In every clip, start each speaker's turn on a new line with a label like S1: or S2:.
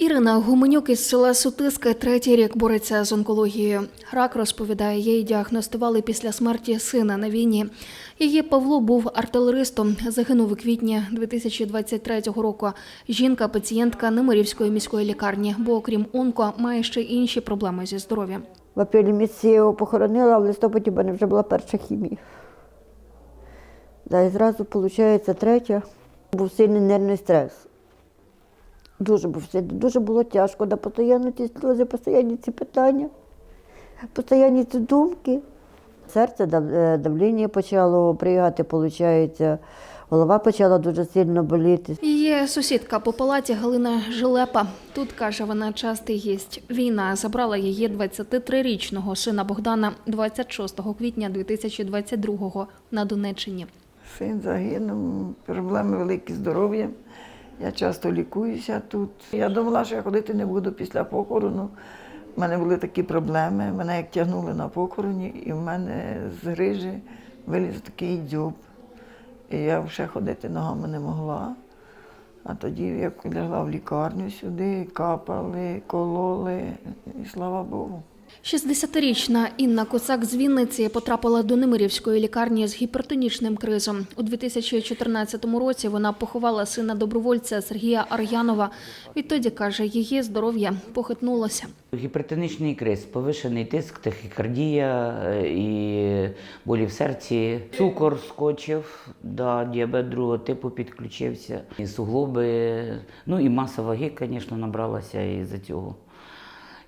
S1: Ірина Гуменюк із села Сутиски третій рік бореться з онкологією. Рак розповідає, їй діагностували після смерті сина на війні. Її Павло був артилеристом, загинув у квітні 2023 року. Жінка пацієнтка Немирівської міської лікарні, бо окрім онко має ще інші проблеми зі здоров'ям.
S2: В апрелі місяці його похоронила, а в листопаді в мене вже була перша хімія. Да, і зразу, виходить, третя. Був сильний нервний стрес. Дуже був сильний, дуже було тяжко, да, постійно ці сльози, постійно ці питання, постійно ці думки. Серце, дав- е, почало приїхати, виходить, голова почала дуже сильно боліти.
S1: Її сусідка по палаті Галина Жилепа. Тут каже, вона частий гість. Війна забрала її 23-річного сина Богдана 26 квітня 2022-го на Донеччині.
S3: Син загинув, проблеми великі з здоров'ям. Я часто лікуюся тут. Я думала, що я ходити не буду після похорону. У мене були такі проблеми. Мене як тягнули на похороні, і в мене з грижі виліз такий дзьоб. І я вже ходити ногами не могла. А тоді, як лягла в лікарню сюди, капали, кололи, і слава Богу.
S1: 60-річна Інна Коцак з Вінниці потрапила до Немирівської лікарні з гіпертонічним кризом. У 2014 році вона поховала сина добровольця Сергія Ар'янова. Відтоді каже, її здоров'я похитнулося.
S4: Гіпертонічний криз, повишений тиск, тахікардія е, і болі в серці, цукор скочив, да, діабет другого типу підключився, і суглоби, ну і маса ваги, звісно, набралася із-за цього,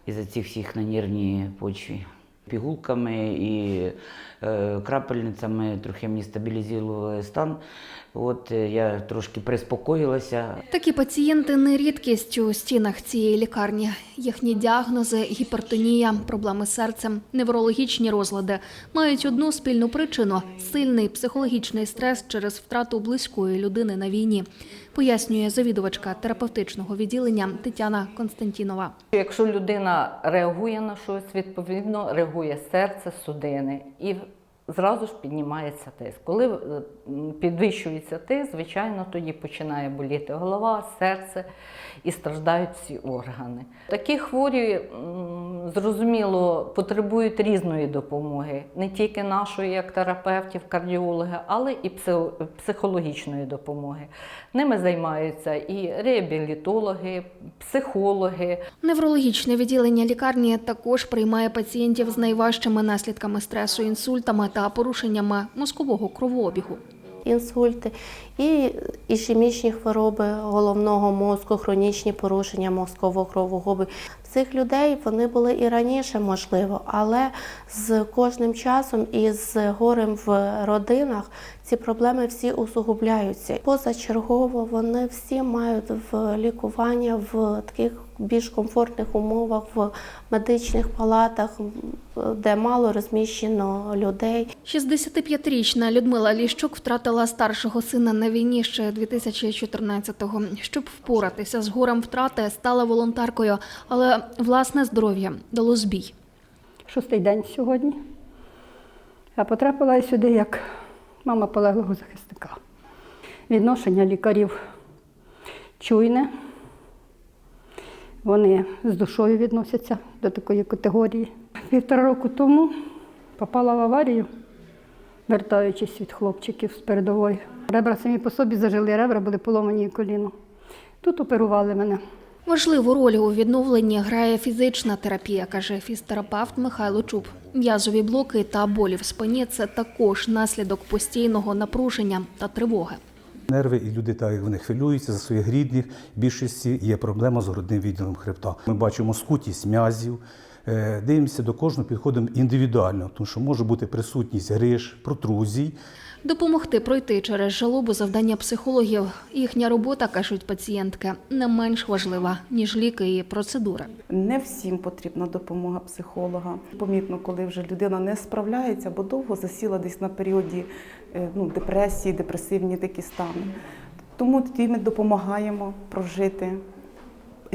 S4: із-за цих всіх на нервній почві. Пігулками і е, крапельницями трохи мені стабілізували стан. От е, я трошки приспокоїлася,
S1: Такі пацієнти не рідкість у стінах цієї лікарні. Їхні діагнози, гіпертонія, проблеми з серцем, неврологічні розлади мають одну спільну причину сильний психологічний стрес через втрату близької людини на війні, пояснює завідувачка терапевтичного відділення Тетяна Константінова.
S5: Якщо людина реагує на щось, відповідно реагує серце, судини. І зразу ж піднімається тиск. Коли е, підвищується тиск, звичайно, тоді починає боліти голова, серце і страждають всі органи. Такі хворі, зрозуміло, потребують різної допомоги, не тільки нашої, як терапевтів, кардіологів, але і психологічної допомоги. Ними займаються і реабілітологи, психологи,
S1: Неврологічне відділення лікарні також приймає пацієнтів з найважчими наслідками стресу, інсультами та порушеннями мозкового кровообігу.
S6: інсульти, і ішемічні хвороби головного мозку, хронічні порушення мозкового кровообігу. Цих людей вони були і раніше, можливо, але з кожним часом і з горем в родинах ці проблеми всі усугубляються. Позачергово вони всі мають в лікування в таких більш комфортних умовах, в медичних палатах, де мало розміщено людей.
S1: 65-річна Людмила Ліщук втратила старшого сина на війні ще 2014-го. Щоб впоратися з горем втрати, стала волонтеркою, але власне здоров'я дало збій.
S7: шостий день сьогодні. А потрапила сюди як мама полеглого захисника. Відношення лікарів чуйне. Вони з душою відносяться до такої категорії. Півтора року тому попала в аварію, вертаючись від хлопчиків з передової. Ребра самі по собі зажили, ребра були поломані коліно. Тут оперували мене.
S1: Важливу роль у відновленні грає фізична терапія, каже фізтерапевт Михайло Чуб. М'язові блоки та болі в спині це також наслідок постійного напруження та тривоги.
S8: Нерви і люди, так як вони хвилюються за своїх рідних, в більшості є проблема з грудним відділом хребта. Ми бачимо скутість м'язів, дивимося до кожного, підходимо індивідуально, тому що може бути присутність гриж, протрузій.
S1: Допомогти пройти через жалобу завдання психологів. Їхня робота, кажуть пацієнтки, не менш важлива ніж ліки і процедури.
S9: Не всім потрібна допомога психолога. Помітно, коли вже людина не справляється, бо довго засіла десь на періоді е, ну, депресії, депресивні такі стани. Тому тоді ми допомагаємо прожити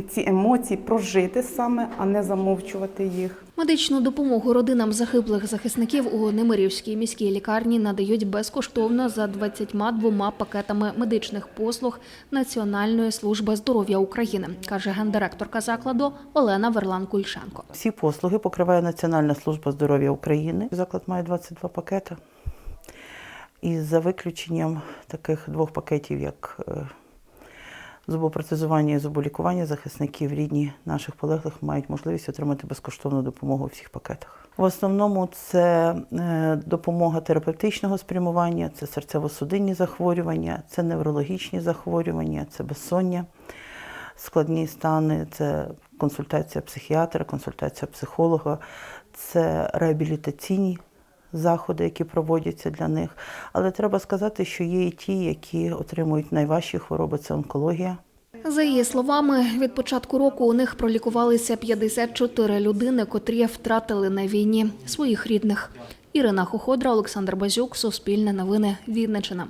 S9: ці емоції прожити саме, а не замовчувати їх.
S1: Медичну допомогу родинам загиблих захисників у Немирівській міській лікарні надають безкоштовно за 22 пакетами медичних послуг Національної служби здоров'я України, каже гендиректорка закладу Олена Верлан-Кульшенко.
S10: Всі послуги покриває Національна служба здоров'я України. Заклад має 22 пакети. І за виключенням таких двох пакетів, як е, зубопротезування і зуболікування, захисників рідні наших полеглих мають можливість отримати безкоштовну допомогу у всіх пакетах. В основному це е, допомога терапевтичного спрямування, це серцево-судинні захворювання, це неврологічні захворювання, це безсоння складні стани, це консультація психіатра, консультація психолога, це реабілітаційні заходи, які проводяться для них. Але треба сказати, що є і ті, які отримують найважчі хвороби, це онкологія.
S1: За її словами, від початку року у них пролікувалися 54 людини, котрі втратили на війні своїх рідних. Ірина Хоходра, Олександр Базюк, Суспільне новини, Вінниччина.